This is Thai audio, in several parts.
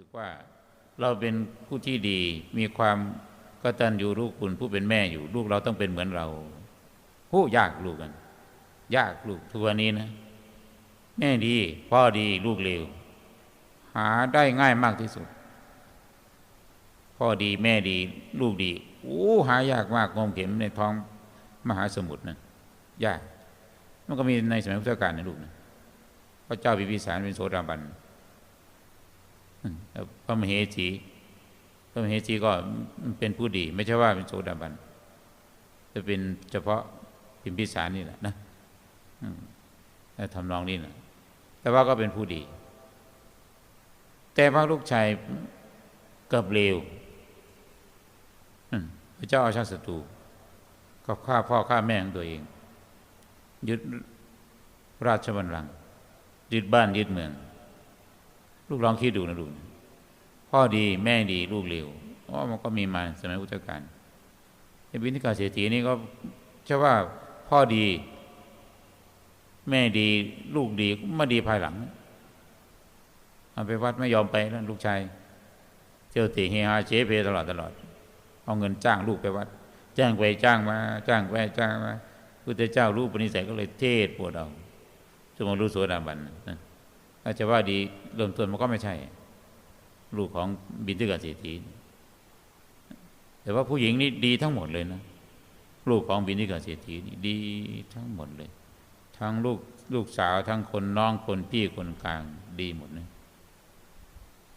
สึกว่าเราเป็นผู้ที่ดีมีความกตัญญูรู้คุณผู้เป็นแม่อยู่ ลูกเราต้องเป็นเหมือนเรา ผู้ยากลูกกัน ยากลูกทุกวันนี้นะ แม่ดี พ่อดีลูกเลวหาได้ง่ายมากที่สุด พ่อดีแม่ดี ลูกดีโอ้หายากมากงมเข็มในท้องมหาสมุทรนะยากมันก็มีในสมัยพุทธกาลนะลูกนะพระเจ้าพิพิสารเป็นโสดาบัน พระมเหสี พระมเหสีก็เป็นผู้ดี ไม่ใช่ว่าเป็นโสดาบันจะเป็นเฉพาะพิมพิสารนี่แหละนะทำนองนี้นะแต่ว่าก็เป็นผู้ดี แต่พระลูกชายกับเลวพระเจ้าอาชาศัตรูก็ฆ่าพ่อฆ่าแม่ของตัวเอง ยึดราชบัลลังก์ยึดบ้านยึดเมือง ลูกลองคิดดูนะลูกพ่อดีแม่ดีลูกเลวอ๋อมันก็มีมาสมัยพุทธกาลไอ้บินิกาเศรษฐีนี่ก็เชื่อว่าพ่อดี แม่ดี ลูกดีมาดีภายหลังเอาไปวัดไม่ยอมไปแล้วลูกชายเที่ยวตีเฮฮาเชเพตลอดตลอด เอาเงินจ้างลูกไปวัด จ้างไปจ้างมาจ้างไปจ้างมาพุทธเจ้ารู้ปณิสัยก็เลยเทศปวดเอาจนมารู้โสดาบัน ถ้าจะว่าดีเริ่มต้นมันก็ไม่ใช่ ลูกของบินทึกเศรษฐีแต่ว่าผู้หญิงนี่ดีทั้งหมดเลยนะลูกของบินทึกเศรษฐีนี่ดีทั้งหมดเลย ทั้งลูกลูกสาวทั้งคนน้องคนพี่คนกลางดีหมดเลย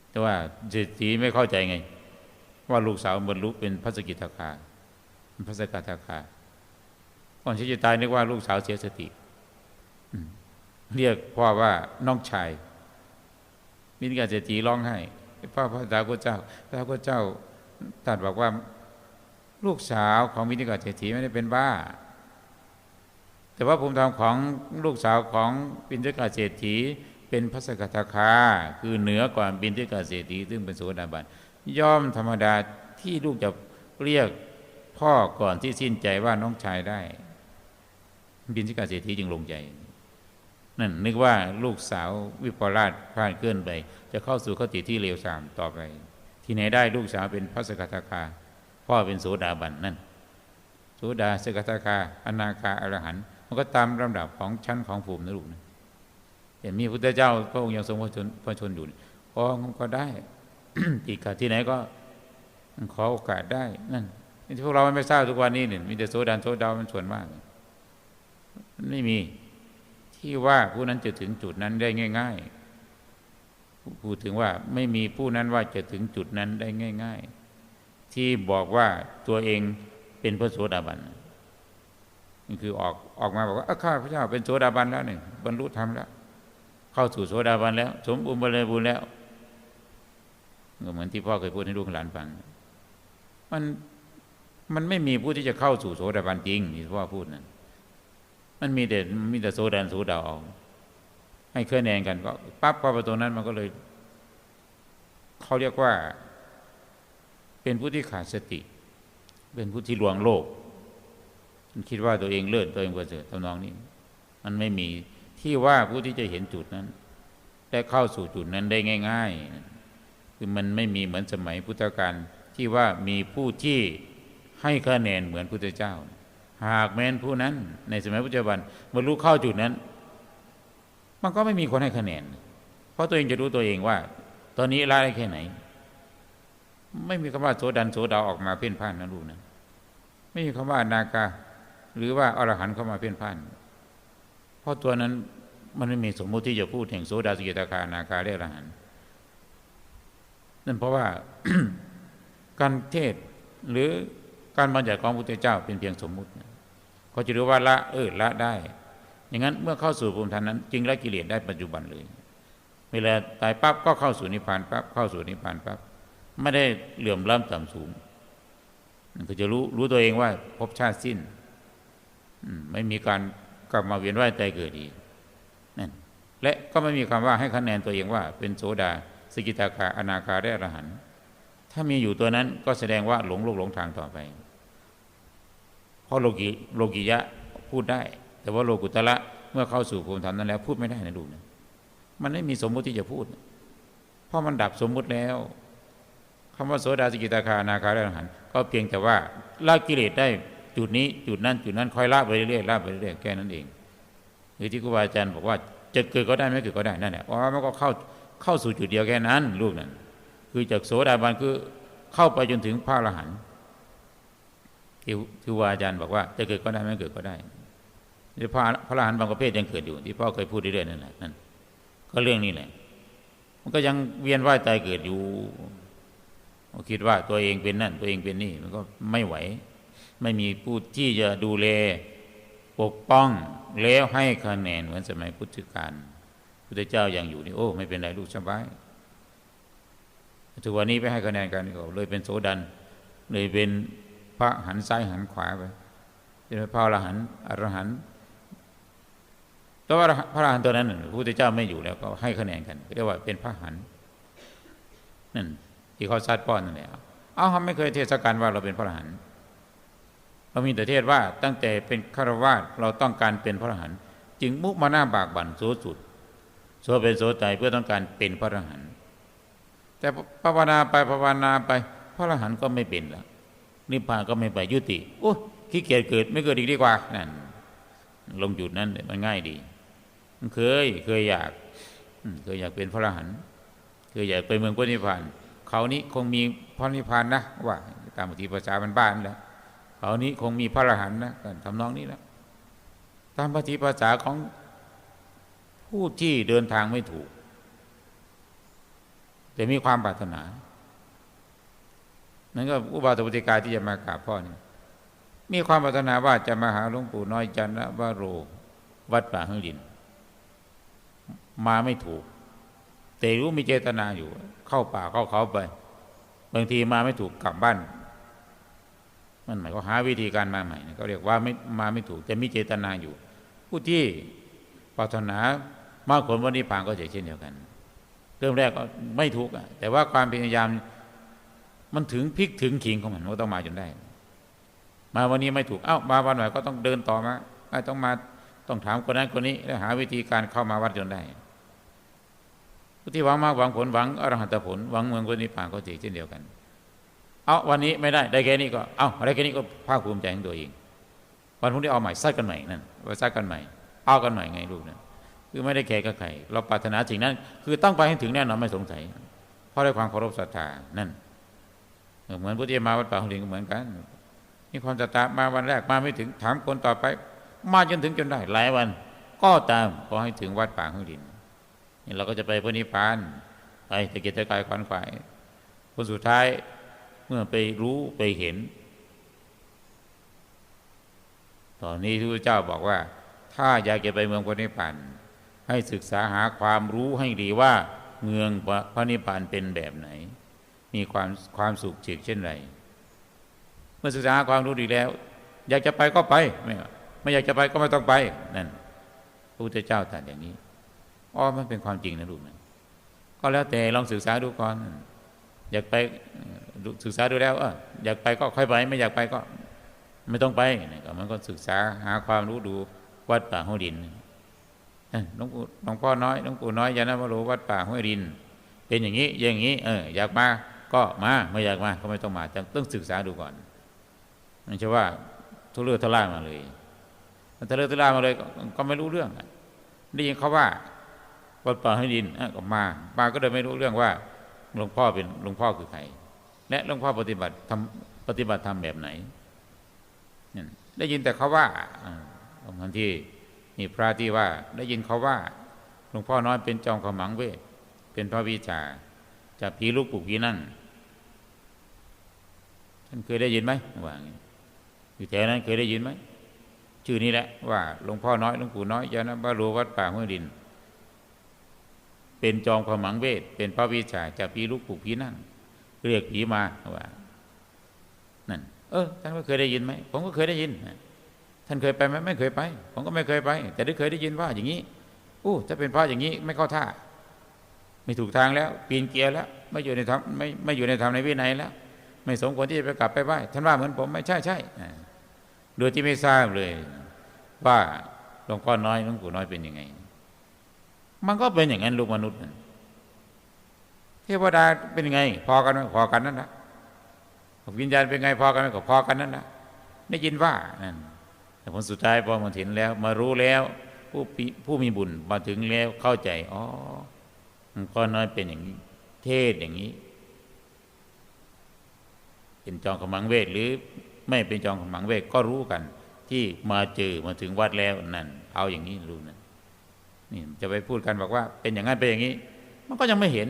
แต่ว่าเศรษฐีไม่เข้าใจไง ว่าลูกสาวบรรลุเป็นพระสกิทาคาเป็นพระสกิทาคาก่อนที่จะตายนึกว่าลูกสาวเสียสติ เรียกพ่อว่าน้องชาย มินกาเศรษฐีร้องไห้พ่อพระสากุเจ้าพระสากุเจ้าตรัสบอกว่า ลูกสาวของมินิกาเศรษฐีไม่ได้เป็นบ้า แต่ว่าภูมิธรรมของลูกสาวของบินทิกาเศรษฐีเป็นพระสกทาคา คือเหนือกว่าบินทิกาเศรษฐีซึ่งเป็นโสดาบันย่อมธรรมดาที่ลูกจะเรียกพ่อก่อนที่สิ้นใจว่าน้องชายได้ บินทิกาเศรษฐีจึงลงใจ นั่นนึกว่าลูกสาววิปลาสพลาดเกินไป จะเข้าสู่ข้ติที่เลวทรามต่อไป ที่ไหนได้ลูกสาวเป็นพระสกทาคา พ่อเป็นโสดาบันนั่นโสดาสกทาคา อนาคาอรหันต์มันก็ตามลำดับของชั้นของภูมินะลูกนะเห็นมีพุทธเจ้าพระองค์ยังทรงพระชนพระชนอยู่พอก็ได้อีกที่ไหนก็ขอโอกาสได้นั่นที่พวกเราไม่ทราบทุกวันนี้เนี่ยมีแต่โสดาโสดามันส่วนมากไม่มี ที่ว่าผู้นั้นจะถึงจุดนั้นได้ง่าย ๆ พูดถึงว่าไม่มีผู้นั้นว่าจะถึงจุดนั้นได้ง่าย ๆ ที่บอกว่าตัวเองเป็นพระโสดาบันนี่คือออกออกมาบอกว่าข้าพระเจ้าเป็นโสดาบันแล้วหนึ่งบรรลุธรรมแล้ว เข้าสู่โสดาบันแล้ว สมบูรณ์บริบูรณ์แล้วเหมือนที่พ่อเคยพูดให้ลูกหลานฟังมันมันไม่มีผู้ที่จะเข้าสู่โสดาบันจริงที่พ่อพูดนั่น มันมีแต่มีแต่โซดันโซดาวเอาให้เคลื่อนแนงกันก็ปั๊บพอประตูนั้นมันก็เลยเขาเรียกว่า เป็นผู้ที่ขาดสติ เป็นผู้ที่ลวงโลก มันคิดว่าตัวเองเลิศตัวเองประเสริฐทำนองนี้ มันไม่มีที่ว่าผู้ที่จะเห็นจุดนั้นและเข้าสู่จุดนั้นได้ง่าย ๆ คือมันไม่มีเหมือนสมัยพุทธกาลที่ว่ามีผู้ที่ให้คะแนนเหมือนพุทธเจ้า หากแม้นผู้นั้น ในสมัยปัจจุบันบรรลุเข้าจุดนั้น มันก็ไม่มีคนให้คะแนน เพราะตัวเองจะรู้ตัวเองว่า ตอนนี้ละได้แค่ไหน ไม่มีคำว่าโสดันโสดาออกมาเพ่นพ่านนะลูกนะไม่มีคำว่านาคาหรือว่าอรหันต์เข้ามาเพ่นพ่าน เพราะตัวนั้นมันไม่มีสมมุติที่จะพูดแห่งโสดาสกิตาคานาคาได้อรหันต์นั่นเพราะว่าการเทศหรือการบัญญัติของพระพุทธเจ้าเป็นเพียงสมมุติ เขาจะรู้ว่าละเออละได้ อย่างนั้นเมื่อเข้าสู่ภูมิธรรมนั้น จึงละกิเลสได้ปัจจุบันเลย เวลาตายปั๊บก็เข้าสู่นิพพานปั๊บเข้าสู่นิพพานปั๊บไม่ได้เหลื่อมล้ำต่ำสูงก็จะรู้รู้ตัวเองว่าพบชาติสิ้นไม่มีการกลับมาเวียนว่ายตายเกิดอีกนั่นและก็ไม่มีคำว่าให้คะแนนตัวเองว่า เป็นโสดาสกิตาคาอนาคาได้อรหันต์ถ้ามีอยู่ตัวนั้นก็แสดงว่าหลงโลกหลงทางต่อไป เพราะโลกิโลกิยะพูดได้ แต่ว่าโลกุตละเมื่อเข้าสู่ภูมิธรรมนั้นแล้วพูดไม่ได้นะดูกนะมันไม่มีสมมติที่จะพูด เพราะมันดับสมมุติแล้วคำว่าโสดาสกิตาคานาคาและอรหันต์ก็เพียงแต่ว่าละกิเลสได้จุดนี้จุดนั้นจุดนั้นคอยละไปเรื่อยๆละไปเรื่อยๆแค่นั้นเองหรือที่ครูบาอาจารย์บอกว่าจะเกิดก็ได้ไม่เกิดก็ได้นั่นแหละอ๋อมันก็เข้าเข้าสู่จุดเดียวแค่นั้นลูกนั่นคือจากโสดาบันคือเข้าไปจนถึงพระอรหันต์ ที่ที่ครูบาอาจารย์บอกว่าจะเกิดก็ได้ไม่เกิดก็ได้พระพระอรหันต์บางประเภทยังเกิดอยู่ ที่พ่อเคยพูดเรื่อยๆนั่นแหละนั่นก็เรื่องนี้แหละมันก็ยังเวียนว่ายตายเกิดอยู่คิดว่าตัวเองเป็นนั่น ตัวเองเป็นนี่ มันก็ไม่ไหว ไม่มีผู้ที่จะดูแลปกป้องแล้วให้คะแนนเหมือนสมัยพุทธกาลพุทธเจ้ายังอยู่นี่โอ้ ไม่เป็นไรลูกสบายถึงวันนี้ไปให้คะแนนกันก็เลยเป็นโสดันเลยเป็น พระหันซ้ายหันขวาไปเป็นพระอรหันต์อรหันต์แต่ว่าพระอรหันต์ตัวนั้นพระพุทธเจ้าไม่อยู่แล้วก็ให้คะแนนกันเรียกว่าเป็นพระหันนั่นที่เขาซัดป้อนนั่นแหละเอาเขาไม่เคยเทศกาลว่าเราเป็นพระอรหันต์เรามีแต่เทศว่าตั้งแต่เป็นฆราวาสเราต้องการเป็นพระอรหันต์จึงมุมาหน้าบากบั่นโสสุดโสเป็นโสใจเพื่อต้องการเป็นพระอรหันต์แต่ภาวนาไปภาวนาไปพระอรหันต์ก็ไม่เป็นแล้ว นิพพานก็ไม่ไปยุติโอ้ขี้เกียจเกิดไม่เกิดอีกดีกว่านั่นลงจุดนั้นมันง่ายดีเคยเคยอยากเคยอยากเป็นพระอรหันต์เคยอยากไปเมืองพระนิพพานเขานี้คงมีพระนิพพานนะว่า ตามปฏิภาษาบ้านแล้วเขานี้คงมีพระอรหันต์นะทำนองนี้แล้วตามปฏิภาษาของผู้ที่เดินทางไม่ถูก แต่มีความปรารถนา นั่นก็อุบาสปฏิกาที่จะมากราบพ่อนี่มีความปรารถนาว่าจะมาหาหลวงปู่น้อยจันทวโร วัดป่าหงดิน มาไม่ถูก แต่รู้มีเจตนาอยู่ เข้าป่าเข้าเขาไป บางทีมาไม่ถูกกลับบ้าน มันหมายก็หาวิธีการมาใหม่เขาเรียกว่าไม่มาไม่ถูก แต่มีเจตนาอยู่ ผู้ที่ปรารถนามากผลวันนี้ผ่านก็จะเช่นเดียวกัน เริ่มแรกก็ไม่ถูกแต่ว่าความพยายาม มันถึงพลิกถึงขิงของมันก็ต้องมาจนได้ มาวันนี้ไม่ถูก เอ้ามาวันหน่อยก็ต้องเดินต่อมาต้องมาต้องถามคนนั้นคนนี้ แล้วหาวิธีการเข้ามาวัดจนได้ผู้ที่หวังมากหวังผลหวังอรหัตผลหวังเมืองคนนี้ผ่านก็เช่นเดียวกัน เอาวันนี้ไม่ได้ได้แค่นี้ก็เอาได้แค่นี้ก็ภาคภูมิใจของตัวเองวันพรุ่งนี้เอาใหม่ซัดกันใหม่นั่นว่าซัดกันใหม่ เอากันใหม่ไงลูกนั่นคือไม่ได้แคร์กับใครเราปรารถนาสิ่งนั้น คือต้องไปให้ถึงแน่นอนไม่สงสัยเพราะได้ความเคารพศรัทธานั่น เหมือนพุทธิมาวัดป่าหงลิงเหมือนกันมีความศรัทธามาวันแรกมาไม่ถึงถามคนต่อไป มาจนถึงจนได้หลายวัน ก็ตามพอให้ถึงวัดป่าหงลินนี่เราก็จะไปพระนิพพานไปตะเกียตะกายควันขวายคนสุดท้ายเมื่อไปรู้ไปเห็น ตอนนี้ที่พระเจ้าบอกว่า ถ้าอยากจะไปเมืองพระนิพพานให้ศึกษาหาความรู้ให้ดีว่าเมืองพระนิพพานเป็นแบบไหน มีความความสุขจิตเช่นไร เมื่อศึกษาความรู้ดีแล้ว อยากจะไปก็ไป ไม่ไม่อยากจะไปก็ไม่ต้องไปนั่นพระพุทธเจ้าตรัสอย่างนี้อ๋อมันเป็นความจริงนะลูกนะก็แล้วแต่ลองศึกษาดูก่อนอยากไปศึกษาดูแล้วเอออยากไปก็ค่อยไป ไม่อยากไปก็ไม่ต้องไปนี่ก็มันก็ศึกษาหาความรู้ดูวัดป่าหัวยดินหลวงปู่หลวงพ่อน้อยหลวงปู่น้อยยานะวโรวัดป่าห้วยริน เป็นอย่างนี้อย่างนี้ เอออยากมา ก็มาไม่อยากมาก็ไม่ต้องมาต้องศึกษาดูก่อนไม่ใช่ว่าทุเรศทุล่ามาเลยทุเรศทุล่ามาเลยก็ไม่รู้เรื่องได้ยินเขาว่าวัดป่าให้วยรินก็มามาก็เลยไม่รู้เรื่องว่าหลวงพ่อเป็นหลวงพ่อคือใครและหลวงพ่อปฏิบัติทำปฏิบัติทำแบบไหนได้ยินแต่เขาว่าบางทีนี่พระที่ว่าได้ยินเขาว่าหลวงพ่อน้อยเป็นจอมขมังเวทเป็นพระวิชาจะผีลูกปุกผีนั่ง ท่านเคยได้ยินไหมว่าอยู่แถวนั้นเคยได้ยินไหมชื่อนี้แหละว่าหลวงพ่อน้อยหลวงปู่น้อยยานะบารูวัดป่าห้วยดิน เป็นจอมขมังเวทเป็นพระวิชาจะผีลูกปุกผีนั่งเรียกผีมาว่านั่นเออท่านก็เคยได้ยินไหมผมก็เคยได้ยินท่านเคยไปไหมไม่เคยไป ผมก็ไม่เคยไป แต่ได้เคยได้ยินว่าอย่างนี้อู้ถ้าเป็นพระอย่างนี้ไม่เข้าท่า ไม่ถูกทางแล้ว ปีนเกียร์แล้ว ไม่อยู่ในธรรมไม่ไม่อยู่ในธรรมในวินัยแล้ว ไม่สมควรที่จะไปกลับไปไหว้ท่านว่าเหมือนผมไม่ใช่ใช่โดยที่ไม่ทราบเลย ว่าหลวงพ่อน้อยหลวงปู่น้อยเป็นยังไง มันก็เป็นอย่างนั้นลูกมนุษย์เทวดาเป็นยังไง พอกันไหมพอกันนั่นนะวิญญาณเป็นไงพอกันไหมก็พอกันนั่นนะได้ยินว่านั่นแต่ผลสุดท้ายพอมาถึงแล้ว มารู้แล้ว ผู้ผู้มีบุญมาถึงแล้วเข้าใจอ๋อก็น้อยเป็นอย่างนี้ เทศอย่างนี้ เป็นจองขมังเวทหรือไม่เป็นจองขมังเวทก็รู้กัน ที่มาเจอมาถึงวัดแล้วนั่น เอาอย่างนี้รู้นั่นนี่จะไปพูดกันบอกว่า เป็นอย่างนั้นเป็นอย่างนี้ มันก็ยังไม่เห็น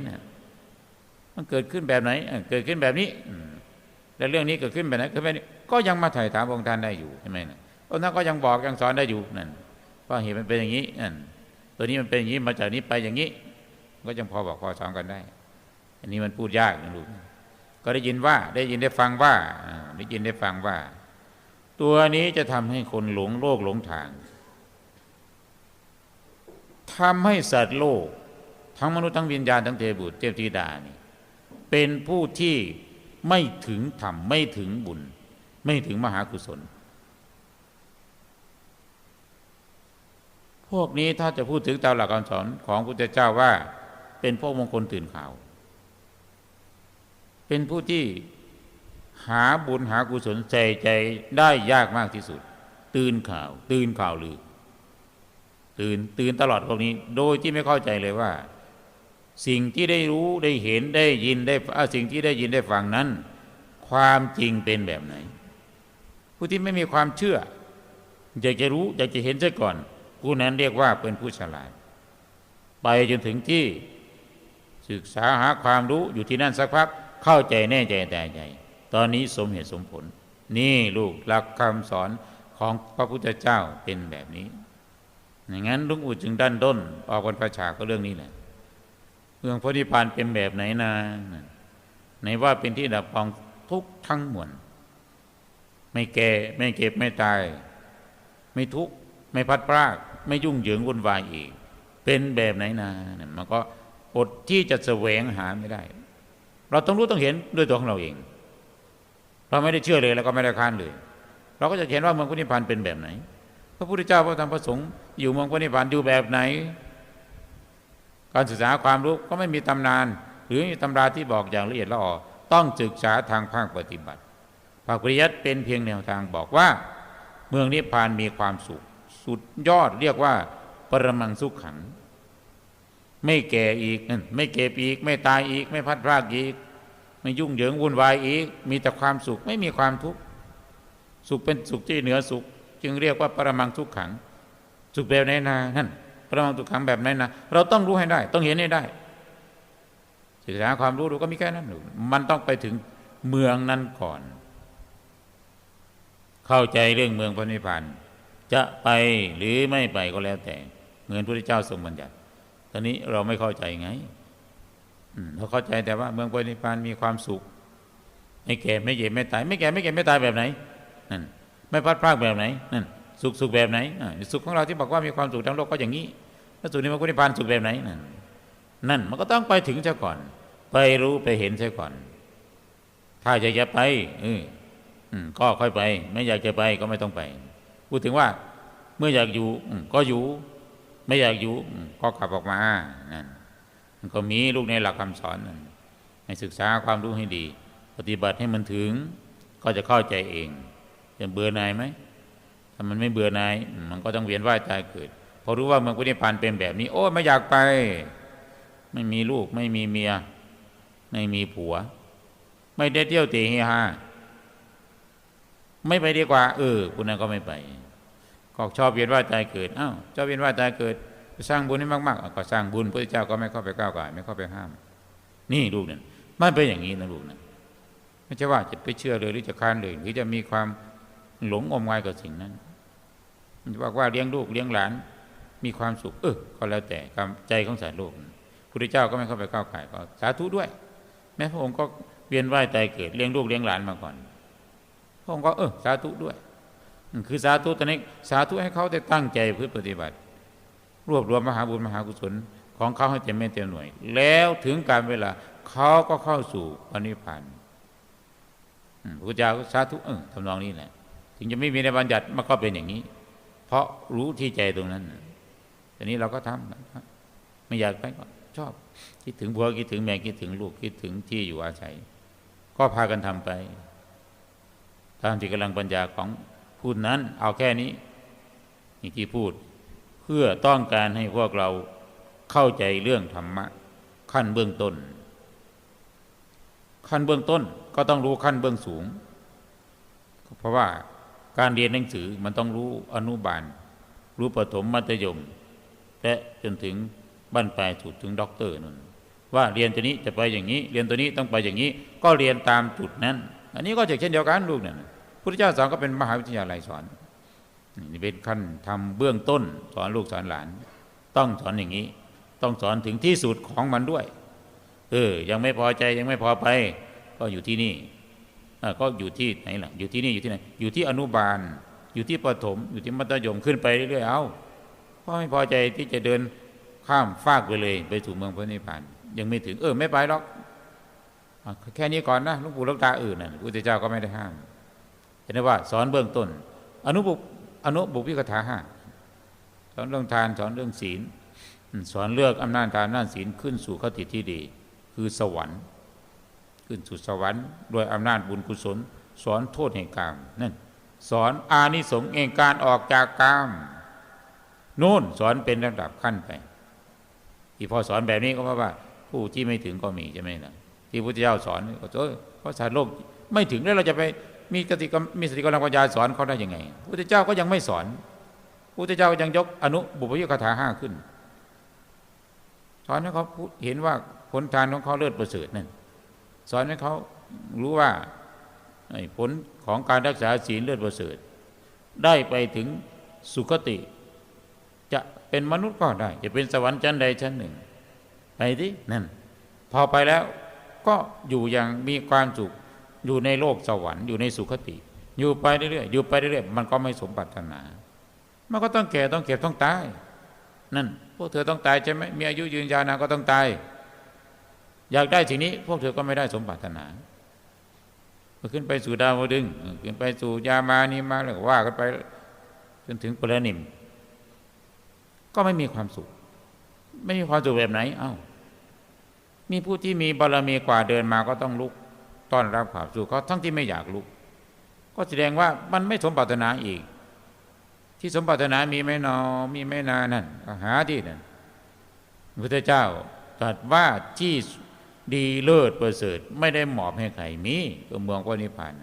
มันเกิดขึ้นแบบไหนเกิดขึ้นแบบนี้แล้วเรื่องนี้เกิดขึ้นแบบไหนเกิดแบบนี้ก็ยังมาถ่ายถามองค์ท่านได้อยู่ใช่ไหมนะองค์ท่านก็ยังบอกยังสอนได้อยู่นั่นว่าเหตุมันเป็นอย่างนี้นั่นตัวนี้มันเป็นอย่างนี้มาจากนี้ไปอย่างนี้ ก็ยังพอบอกพอสอนกันได้ อันนี้มันพูดยากนะลูก ก็ได้ยินว่าได้ยินได้ฟังว่าได้ยินได้ฟังว่า ตัวนี้จะทำให้คนหลงโลกหลงทางทำให้สัตว์โลก ทั้งมนุษย์ทั้งวิญญาณทั้งเทบุตรเทพธิดานี่เป็นผู้ที่ไม่ถึงธรรมไม่ถึงบุญ ไม่ถึงมหากุศล พวกนี้ถ้าจะพูดถึงตามหลักคำสอนของพระพุทธเจ้าว่า เป็นพวกมงคลตื่นข่าว เป็นผู้ที่หาบุญหากุศลใจใจได้ยากมากที่สุด ตื่นข่าว ตื่นข่าวลือ ตื่นตื่นตลอดพวกนี้ โดยที่ไม่เข้าใจเลยว่า สิ่งที่ได้รู้ได้เห็นได้ยินได้สิ่งที่ได้ยินได้ฟังนั้น ความจริงเป็นแบบไหน ผู้ที่ไม่มีความเชื่ออยากจะรู้อยากจะเห็นซะก่อน ผู้นั้นเรียกว่าเป็นผู้ฉลาด ไปจนถึงที่ศึกษาหาความรู้อยู่ที่นั่นสักพัก เข้าใจแน่ใจแต่ใจ ตอนนี้สมเหตุสมผล นี่ลูกหลักคำสอนของพระพุทธเจ้าเป็นแบบนี้อย่างนั้นลุงอุดจึงดันด้น ออกวันประชาก็เรื่องนี้แหละเรื่องพระนิพพานเป็นแบบไหนนาไหนว่าเป็นที่ดับของทุกทั้งมวลไม่แก่ไม่เก็บไม่ตาย ไม่ทุกข์ไม่พัดพราก ไม่ยุ่งเหยิงวุ่นวายอีก เป็นแบบไหนนาเนี่ยมันก็อดที่จะแสวงหาไม่ได้ เราต้องรู้ต้องเห็นด้วยตัวของเราเอง เราไม่ได้เชื่อเลยแล้วก็ไม่ได้ค้านเลย เราก็จะเห็นว่าเมืองพระนิพพานเป็นแบบไหน พระพุทธเจ้าพระธรรมพระสงฆ์อยู่เมืองพระนิพพานอยู่แบบไหน การศึกษาความรู้ก็ไม่มีตำนาน หรือมีตำราที่บอกอย่างละเอียดละออต้องศึกษาทางภาคปฏิบัติภาคปริยัติเป็นเพียงแนวทางบอกว่า เมืองนิพพานมีความสุข สุดยอดเรียกว่า ปรมังสุขขัง ไม่แก่อีกนั่นไม่เก็บอีก ไม่ตายอีก ไม่พัดพรากอีก ไม่ยุ่งเหยิงวุ่นวายอีก มีแต่ความสุขไม่มีความทุกข์สุขเป็นสุขที่เหนือสุข จึงเรียกว่าปรมังทุกขัง สุขแบบไหนนานั่นปรมังทุกขังแบบไหนนะเราต้องรู้ให้ได้ ต้องเห็นให้ได้ศึกษาความรู้ดูก็มีแค่นั้นมันต้องไปถึงเมืองนั้นก่อน เข้าใจเรื่องเมืองพระนิพพานจะไปหรือไม่ไปก็แล้วแต่เงินพระพุทธเจ้าทรงบัญญัติ ตอนนี้เราไม่เข้าใจไงเราเข้าใจแต่ว่า เมืองพระนิพานมีความสุข ไม่แก่ไม่เจ็บไม่ตาย ไม่แก่ไม่เก็บไม่ตายแบบไหนนั่นไม่พัดพลาดแบบไหนนั่นสุขสุขแบบไหนสุขของเราที่บอกว่ามีความสุขทั้งโลกก็อย่างนี้แล้วสุขในมรรคนิพพานสุขแบบไหนนั่นนั่นมันก็ต้องไปถึงเสียก่อน ไปรู้ไปเห็นเสียก่อน ถ้าอยากจะไปเออก็ค่อยไป ไม่อยากจะไปก็ไม่ต้องไป พูดถึงว่า เมื่ออยากอยู่ก็อยู่ ไม่อยากอยู่ก็กลับออกมานั่นมันก็มีลูกในหลักคำสอนให้ศึกษาความรู้ให้ดี ปฏิบัติให้มันถึง ก็จะเข้าใจเองจะเบื่อนายไหมถ้ามันไม่เบื่อนายมันก็ต้องเวียนว่ายตายเกิดพอรู้ว่าเมืองพุทธิพานเป็นแบบนี้ โอ้ไม่อยากไป ไม่มีลูกไม่มีเมีย ไม่มีผัว ไม่ได้เที่ยวเตะเฮฮาไม่ไปดีกว่า เออคุณนั้นก็ไม่ไป ก็ชอบเวียนว่ายตายเกิดอ้าวชอบเวียนว่ายตายเกิดสร้างบุญให้มากๆก็สร้างบุญพระเจ้าก็ไม่เข้าไปก้าวไก่ไม่เข้าไปห้าม นี่ลูกนั่นมันเป็นอย่างนี้นะลูกนั่นไม่ใช่ว่าจะไปเชื่อเลยหรือจะค้านเลยหรือจะมีความหลงงมงายกับสิ่งนั้นบอกว่าเลี้ยงลูกเลี้ยงหลาน มีความสุข เออก็แล้วแต่ใจของสารโลกพระเจ้าก็ไม่เข้าไปก้าวไก่ก็สาธุด้วย แม้พระองค์ก็เวียนว่ายตายเกิดเลี้ยงลูกเลี้ยงหลานมาก่อน พระองค์ก็เออสาธุด้วย คือสาธุตอนนี้สาธุให้เขาได้ตั้งใจพื่อปฏิบัติ รวบรวมมหาบุญมหากุศลของเขาให้เต็มเม็ดเต็มหน่วย แล้วถึงการเวลาเขาก็เข้าสู่ปณิพันธ์พระเจ้าสาธุเออทำนองนี้แหละถึงจะไม่มีในบัญญัติมันก็เป็นอย่างนี้ เพราะรู้ที่ใจตรงนั้นทีนี้เราก็ทำไม่อยากไปก็ชอบคิดถึงผัวคิดถึงแม่คิดถึงลูกคิดถึงที่อยู่อาศัย ก็พากันทำไป ตามที่กำลังปัญญาของ พูดนั้นเอาแค่นี้นี่ที่พูด เพื่อต้องการให้พวกเราเข้าใจเรื่องธรรมะ ขั้นเบื้องต้น ขั้นเบื้องต้นก็ต้องรู้ขั้นเบื้องสูง เพราะว่าการเรียนหนังสือมันต้องรู้อนุบาล รู้ประถมมัธยม และจนถึงบั้นปลายสุดถึงด็อกเตอร์นั่นว่าเรียนตัวนี้จะไปอย่างนี้ เรียนตัวนี้ต้องไปอย่างนี้ ก็เรียนตามจุดนั้น อันนี้ก็จะเช่นเดียวกันลูกเนี่ย พุทธเจ้าสอนก็เป็นมหาวิทยาลัยสอนนี่เป็นขั้นทำเบื้องต้นสอนลูกสอนหลาน ต้องสอนอย่างนี้ ต้องสอนถึงที่สุดของมันด้วย เออ ยังไม่พอใจยังไม่พอไป ก็อยู่ที่นี่ก็อยู่ที่ไหนล่ะอยู่ที่นี่อยู่ที่ไหนอยู่ที่อนุบาล อยู่ที่ประถม อยู่ที่มัธยมขึ้นไปเรื่อยๆเอาเพราะไม่พอใจที่จะเดินข้ามฟากไปเลย ไปสู่เมืองพระนิพพาน ยังไม่ถึง เออ ไม่ไปหรอกแค่นี้ก่อนนะลวงปู่ลวงตาอื่นนะพุทธเจ้าก็ไม่ได้ห้าม ห็นไหมว่า สอนเบื้องต้น อนุบุอนุบุพิกถาห้าสอนเรื่องทานสอนเรื่องศีล สอนเลือกอำนาจทานอำนาจศีลขึ้นสู่คติที่ดี คือสวรรค์ ขึ้นสู่สวรรค์โดยอำนาจบุญกุศล สอนโทษแห่งกามนั่นสอนอานิสงส์เองการออกจากกามนู่นสอนเป็นระดับขั้นไป ที่พอสอนแบบนี้ก็เพราะว่า ผู้ที่ไม่ถึงก็มีใช่ไหมล่ะที่พุทธเจ้าสอนก็เออเพราะสารโลกไม่ถึงแล้วเราจะไป มีกติกรรมมีสติกรรมปัญญาสอนเขาได้ยังไงพุทธเจ้าก็ยังไม่สอนพุทธเจ้ายังยกอนุบุพยคถาห้าขึ้นสอนให้เขาเห็นว่าผลทานของเขาเลิศประเสริฐนั่นสอนให้เขารู้ว่าผลของการรักษาศีลเลิศประเสริฐ ได้ไปถึงสุคติ จะเป็นมนุษย์ก็ได้ จะเป็นสวรรค์ชั้นใดชั้นหนึ่ง ไปที่นั่น พอไปแล้วก็อยู่อย่างมีความสุข อยู่ในโลกสวรรค์อยู่ในสุคติ อยู่ไปเรื่อยๆอยู่ไปเรื่อยๆมันก็ไม่สมปรารถนา มันก็ต้องแก่ต้องเก็บต้องตาย นั่น พวกเธอต้องตายใช่ไหมมีอายุยืนยาวนานก็ต้องตาย อยากได้สิ่งนี้ พวกเธอก็ไม่ได้สมปรารถนาขึ้นไปสู่ดาวดึงขึ้นไปสู่ยามานีมาแล้วว่ากันไป จนถึงปรนิม ก็ไม่มีความสุข ไม่มีความสุขแบบไหน เอา้ามีผู้ที่มีบารมีกว่าเดินมาก็ต้องลุก ต้อนรับความสุขเขาทั้งที่ไม่อยากลุก ก็แสดงว่ามันไม่สมปรารถนาอีก ที่สมปรารถนามีไม่นอมีไม่นานั่นหาที่นั่นพระเจ้าตรัสว่าที่ดีเลิศประเสริฐไม่ได้หมอบให้ใครมีก็เมืองพระนิพพาน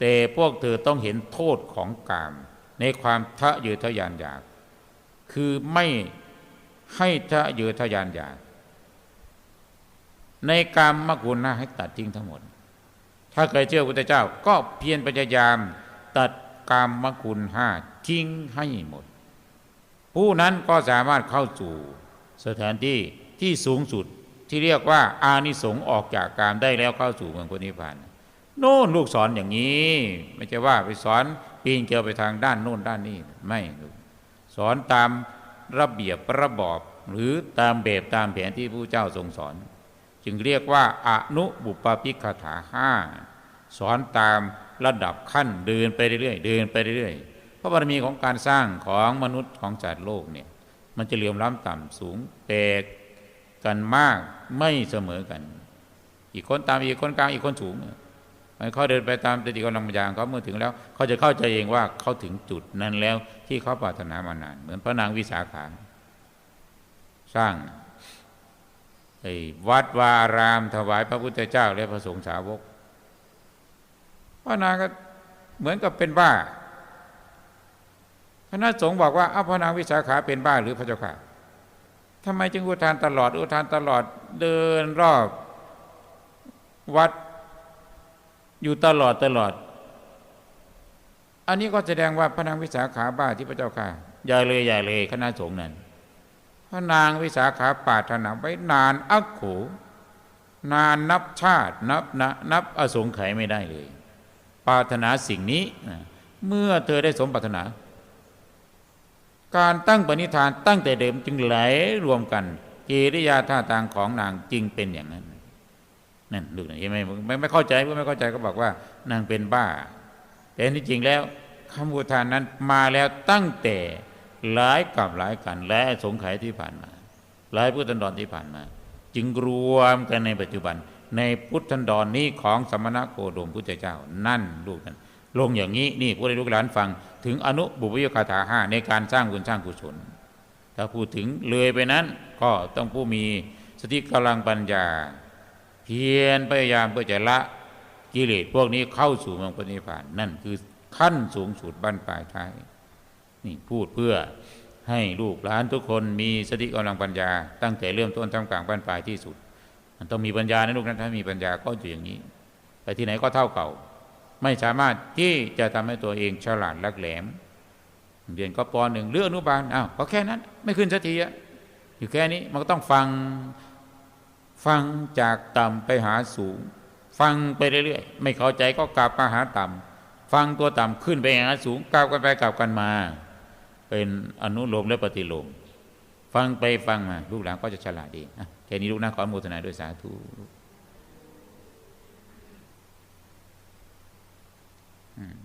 แต่พวกเธอต้องเห็นโทษของกาม ในความทะเยอทะยานอยาก คือไม่ให้ทะเยอทะยานอยาก ในกามมกุณนะให้ตัดทิ้งทั้งหมด ถ้าเคยเชื่อพระเจ้า ก็เพียรพยายาม ตัดกามมกุลห้าทิ้งให้หมด ผู้นั้นก็สามารถเข้าสู่สถานที่ที่สูงสุดที่เรียกว่า อานิสงส์ออกจากกามได้แล้วเข้าสู่เมืองพระนิพพานโน่นลูกสอนอย่างนี้ ไม่ใช่ว่าไปสอนปีนเกลียวไปทางด้านโน่นด้านนี้ไม่สอนตามระเบียบระบอบ หรือตามแบบตามแผนที่ผู้เจ้าทรงสอน จึงเรียกว่าอนุบุปปิกถาห้าสอนตามระดับขั้นเดินไปเรื่อยๆเดินไปเรื่อยๆเพราะบารมีของการสร้างของมนุษย์ของจัดโลกเนี่ยมันจะเหลื่อมล้ำต่ำสูงแตกกันมากไม่เสมอกัน อีกคนตามอีกคนกลางอีกคนสูงเขาเดินไปตามสติกำลังยางเขาเมื่อถึงแล้ว เขาจะเข้าใจเองว่าเขาถึงจุดนั้นแล้วที่เขาปรารถนามานาน เหมือนพระนางวิสาขา สร้าง วัดวารามถวายพระพุทธเจ้าและพระสงฆ์สาวกพระนางก็เหมือนกับเป็นบ้าคณะสงฆ์บอกว่าอ้าพระนางวิสาขาเป็นบ้าหรือพระเจ้าค่ะทำไมจึงอุทานตลอด อุทานตลอดเดินรอบ วัดอยู่ตลอดตลอด อันนี้ก็แสดงว่าพระนางวิสาขาบ้าที่พระเจ้าค่ะใหญ่เลยใหญ่เลยคณะสงฆ์นั้น ระนางวิสาขาปาถนาไว้นานอักโขนานนับชาตินับนะนับอสงไขยไม่ได้เลย ปาถนาสิ่งนี้ เมื่อเธอได้สมปาถนา การตั้งปณิธานตั้งแต่เดิมจึงไหลรวมกันกิริยาท่าทางของนางจึงเป็นอย่างนั้นนั่นดูนะเห็นไหมไม่ไม่เข้าใจเพื่อไม่เข้าใจก็บอกว่านางเป็นบ้า แต่ที่จริงแล้วคำบูทานนั้นมาแล้วตั้งแต่ หลายกับหลายกันและสงไขที่ผ่านมา หลายพุทธันดรที่ผ่านมา จึงรวมกันในปัจจุบัน ในพุทธันดรนี้ของสมณะโคดมพุทธเจ้า นั่นลูกนั้นลงอย่างนี้นี่พวกลูกหลานฟัง ถึงอนุบุพยคาถาห้าในการสร้างบุญสร้างกุศล ถ้าพูดถึงเลยไปนั้นก็ต้องผู้มีสติกำลังปัญญา เพียรพยายามเพื่อจะละกิเลสพวกนี้เข้าสู่มรรคผลนิพพาน นั่นคือขั้นสูงสุดบั้นปลายท้าย นี่พูดเพื่อให้ลูกหลานทุกคนมีสติกำลังปัญญา ตั้งแต่เริ่มต้นทำกลางบั้นปลายที่สุด มันต้องมีปัญญานะลูกนะถ้ามีปัญญาก็อยู่อย่างนี้ ไปที่ไหนก็เท่าเก่า ไม่สามารถที่จะทำให้ตัวเองฉลาดลักแหลมเรียนก็ปหนึ่งเรื่องอนุบาลอ้าวก็แค่นั้น ไม่ขึ้นสักทีอะอยู่แค่นี้มันก็ต้องฟังฟังจากต่ำไปหาสูง ฟังไปเรื่อยๆ ไม่เข้าใจก็กลับมาหาต่ำฟังตัวต่ำขึ้นไปหาสูงกลับกันไปกลับกันมา เป็นอนุโลมและปฏิโลม ฟังไปฟังมา ลูกหลานก็จะฉลาดดีแค่นี้ลูกหน้าขออนุโมทนาด้วยสาธุอืม